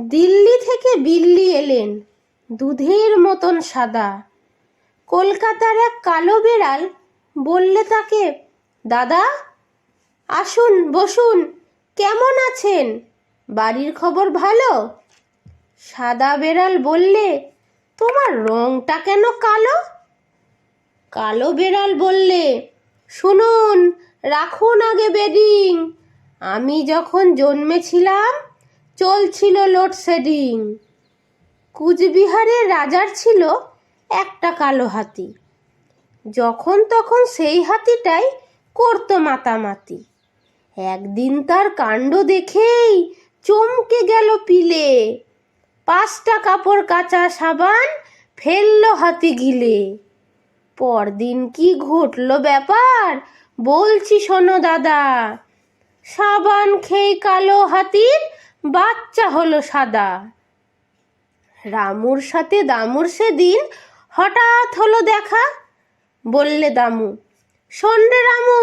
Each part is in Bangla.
দিল্লি থেকে বিল্লি এলেন, দুধের মতন সাদা। কলকাতার এক কালো বেড়াল বললে তাকে, দাদা, আসুন, বসুন, কেমন আছেন? বাড়ির খবর ভালো? সাদা বেড়াল বললে, তোমার রংটা কেন কালো? কালো বেড়াল বললে, শুনুন, রাখুন আগে বেডিং। আমি যখন জন্মেছিলাম চলছিল লোডশেডিং কুচবিহারের রাজার ছিল একটা কালো হাতি। যখন তখন সেই হাতিটাই করতো মাতামাতি। একদিন তার কাণ্ড দেখেই চমকে গেল পিলে। পাঁচটা কাপড় কাচা সাবান ফেলল হাতি গিলে। পরদিন কি ঘটলো ব্যাপার? বলছি শোনো দাদা। সাবান খেয়ে কালো হাতির বাচ্চা হলো সাদা। রামুর সাথে দামুর সেদিন হঠাৎ হলো দেখা। বললে দামু, শোন রে রামু,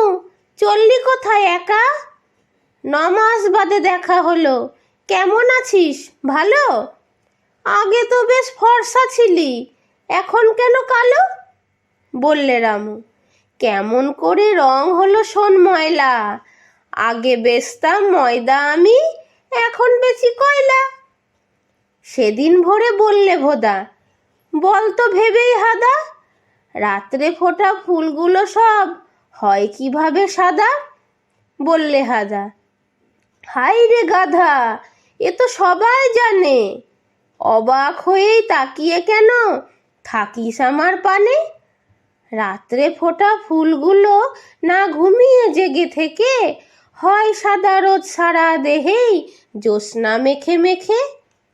চললি কোথায় একা? নমাস বাদে দেখা হলো, কেমন আছিস? ভালো? আগে তো বেশ ফর্সা ছিলি, এখন কেন কালো? বললে রামু, কেমন করে রং হলো শোন ময়লা, আগে বেচতাম ময়দা আমি এখন বেশি কয়লা? সেদিন ভোরে বললে ভোদা, বল তো ভেবেই হাদা, রাত্রে ফোটা ফুলগুলো সব হয় কীভাবে সাদা? বললে হাদা হাই রে গাধা, এ তো সবাই জানে, অবাক হয়েই তাকিয়ে কেন থাকিস আমার পানে? রাত্রে ফোটা ফুলগুলো না ঘুমিয়ে জেগে থেকে হয় সাদা রোদ সারা দেহেই জ্যোৎস্না মেখে মেখে